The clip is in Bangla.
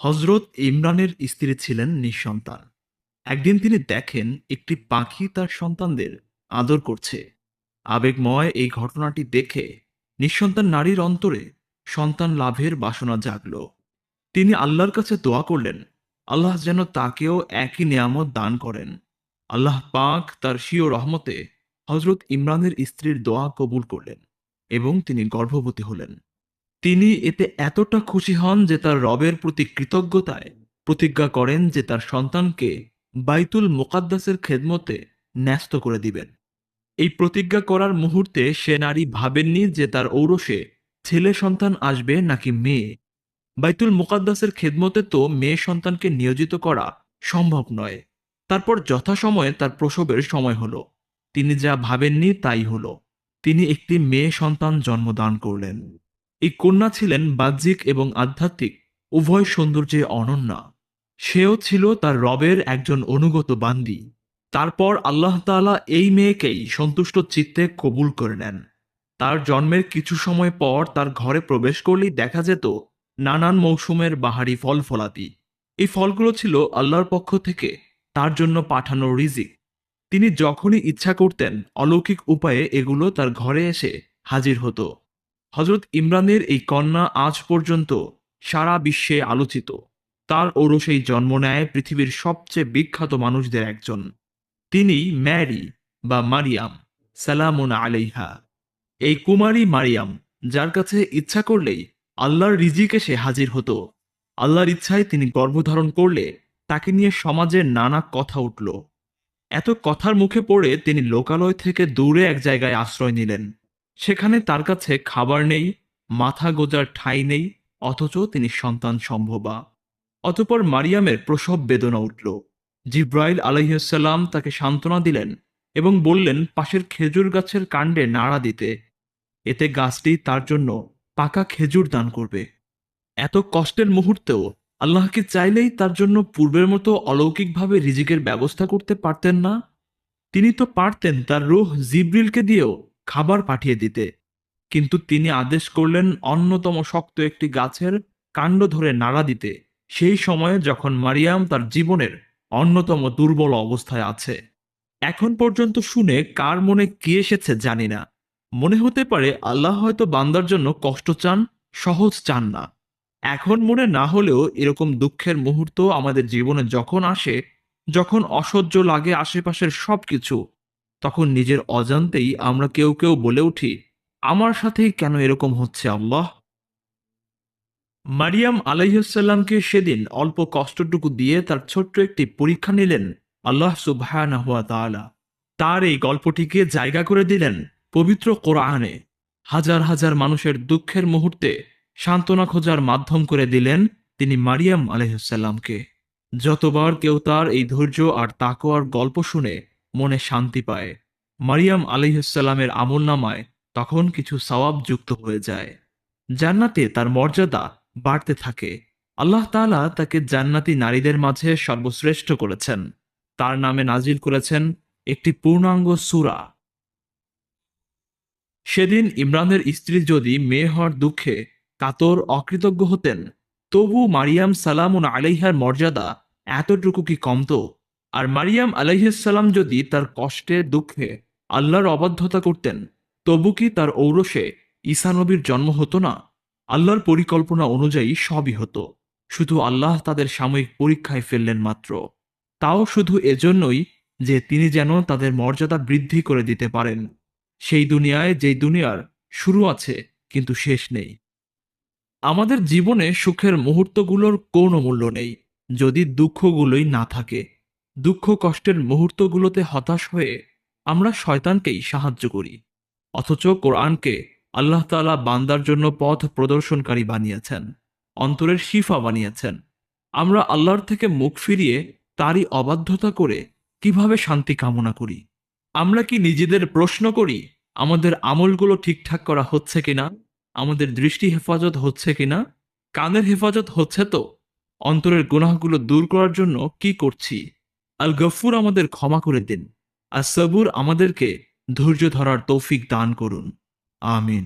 হজরত ইমরানের স্ত্রী ছিলেন নিঃসন্তান। একদিন তিনি দেখেন একটি পাখি তার সন্তানদের আদর করছে। আবেগময় এই ঘটনাটি দেখে নিঃসন্তান নারীর অন্তরে সন্তান লাভের বাসনা জাগল। তিনি আল্লাহর কাছে দোয়া করলেন, আল্লাহ যেন তাকেও একই নিয়ামত দান করেন। আল্লাহ পাক তার স্বীয় রহমতে হজরত ইমরানের স্ত্রীর দোয়া কবুল করলেন এবং তিনি গর্ভবতী হলেন। তিনি এতে এতটা খুশি হন যে তার রবের প্রতি কৃতজ্ঞতায় প্রতিজ্ঞা করেন যে তার সন্তানকে বাইতুল মোকাদ্দাসের খেদমতে ন্যস্ত করে দিবেন। এই প্রতিজ্ঞা করার মুহূর্তে সে নারী ভাবেননি যে তার ঔরসে ছেলে সন্তান আসবে নাকি মেয়ে। বাইতুল মুকাদ্দাসের খেদমতে তো মেয়ে সন্তানকে নিয়োজিত করা সম্ভব নয়। তারপর যথাসময়ে তার প্রসবের সময় হলো। তিনি যা ভাবেননি তাই হলো। তিনি একটি মেয়ে সন্তান জন্মদান করলেন। এই কন্যা ছিলেন বাহ্যিক এবং আধ্যাত্মিক, উভয় সৌন্দর্যে অনন্যা। সেও ছিল তার রবের একজন অনুগত বান্দি। তারপর আল্লাহ তাআলা এই মেয়েকেই সন্তুষ্ট চিত্তে কবুল করে নেন। তার জন্মের কিছু সময় পর তার ঘরে প্রবেশ করলেই দেখা যেত নানান মৌসুমের বাহারি ফল ফলাতি। এই ফলগুলো ছিল আল্লাহর পক্ষ থেকে তার জন্য পাঠানো রিজিক। তিনি যখনই ইচ্ছা করতেন অলৌকিক উপায়ে এগুলো তার ঘরে এসে হাজির হতো। হজরত ইমরানের এই কন্যা আজ পর্যন্ত সারা বিশ্বে আলোচিত। তার ওরসেই জন্ম নেয় পৃথিবীর সবচেয়ে বিখ্যাত মানুষদের একজন। তিনি ম্যারি বা মারিয়াম, সালামুন আলাইহা। এই কুমারী মারিয়াম, যার কাছে ইচ্ছা করলেই আল্লাহর রিজিক এসে হাজির হতো। আল্লাহর ইচ্ছায় তিনি গর্ভধারণ করলে তাকে নিয়ে সমাজের নানা কথা উঠল। এত কথার মুখে পড়ে তিনি লোকালয় থেকে দূরে এক জায়গায় আশ্রয় নিলেন। সেখানে তার কাছে খাবার নেই, মাথা গোজার ঠাঁই নেই, অথচ তিনি সন্তান সম্ভবা। অতপর মারিয়ামের প্রসব বেদনা উঠল। জিব্রাইল আলহিসাল্লাম তাকে সান্ত্বনা দিলেন এবং বললেন, পাশের খেজুর গাছের কাণ্ডে নাড়া দিতে। এতে গাছটি তার জন্য পাকা খেজুর দান করবে। এত কষ্টের মুহূর্তেও আল্লাহকে চাইলেই তার জন্য পূর্বের মতো অলৌকিকভাবে রিজিকের ব্যবস্থা করতে পারতেন না? তিনি তো পারতেন, তার রুহ জিব্রিলকে দিয়েও। খাবার পাঠিয়ে দিতে। কিন্তু তিনি আদেশ করলেন অন্যতম শক্ত একটি গাছের কাণ্ড ধরে নাড়া দিতে। সেই সময়ে যখন মারিয়াম তার জীবনের অন্যতম দুর্বল অবস্থায় আছে। এখন পর্যন্ত শুনে কার মনে কি এসেছে জানি না। মনে হতে পারে আল্লাহ হয়তো বান্দার জন্য কষ্ট চান, সহজ চান না। এখন মনে না হলেও এরকম দুঃখের মুহূর্ত আমাদের জীবনে যখন আসে, যখন অসহ্য লাগে আশেপাশের সবকিছু তখন নিজের অজান্তেই আমরা কেউ কেউ বলে উঠি, আমার সাথেই কেন এরকম হচ্ছে আল্লাহ? মারিয়াম আলাইসাল্লামকে সেদিন অল্প কষ্টটুকু দিয়ে তার ছোট্ট একটি পরীক্ষা নিলেন আল্লাহ সুবহানাহু ওয়া তার এই গল্পটিকে জায়গা করে দিলেন পবিত্র কোরআনে। হাজার হাজার মানুষের দুঃখের মুহূর্তে সান্ত্বনা খোঁজার মাধ্যম করে দিলেন তিনি মারিয়াম আলহিসাল্লামকে যতবার কেউ তার এই ধৈর্য আর তাকোয়ার গল্প শুনে মনে শান্তি পায়। মারিয়াম আলহিসাল্লামের আমল নামায় তখন কিছু সওয়াব যুক্ত হয়ে যায়। জান্নাতে তার মর্যাদা বাড়তে থাকে। আল্লাহ তাআলা তাকে জান্নাতি নারীদের মাঝে সর্বশ্রেষ্ঠ করেছেন। তার নামে নাজিল করেছেন একটি পূর্ণাঙ্গ সূরা। সেদিন ইমরানের স্ত্রী যদি মেয়ে হওয়ার দুঃখে কাতর অকৃতজ্ঞ হতেন, তবু মারিয়াম সালামুন আলাইহার মর্যাদা এতটুকু কি কমতো? আর মারিয়াম আলাইহাল্লাম যদি তার কষ্টে, দুঃখে আল্লাহর অবাধ্যতা করতেন, তবু কি তার ঔরসে ঈসানবীর জন্ম হতো না? আল্লাহর পরিকল্পনা অনুযায়ী সবই হতো। শুধু আল্লাহ তাদের সাময়িক পরীক্ষায় ফেললেন মাত্র। তাও শুধু এজন্যই যে তিনি যেন তাদের মর্যাদা বৃদ্ধি করে দিতে পারেন। সেই দুনিয়ায় যেই দুনিয়ার শুরু আছে, কিন্তু শেষ নেই। আমাদের জীবনে সুখের মুহূর্তগুলোর কোনো মূল্য নেই, যদি দুঃখগুলোই না থাকে। দুঃখ কষ্টের মুহূর্তগুলোতে হতাশ হয়ে আমরা শয়তানকেই সাহায্য করি। অথচ কোরআনকে আল্লাহ তাআলা বান্দার জন্য পথ প্রদর্শনকারী বানিয়েছেন, অন্তরের শিফা বানিয়েছেন। আমরা আল্লাহর থেকে মুখ ফিরিয়ে তারই অবাধ্যতা করে কীভাবে শান্তি কামনা করি? আমরা কি নিজেদের প্রশ্ন করি, আমাদের আমলগুলো ঠিকঠাক করা হচ্ছে কিনা, আমাদের দৃষ্টি হেফাজত হচ্ছে কিনা, কানের হেফাজত হচ্ছে তো, অন্তরের গুনাহগুলো দূর করার জন্য কি করছি? আল গফুর আমাদের ক্ষমা করে দিন, আর সবুর আমাদেরকে ধৈর্য ধরার তৌফিক দান করুন। আমিন।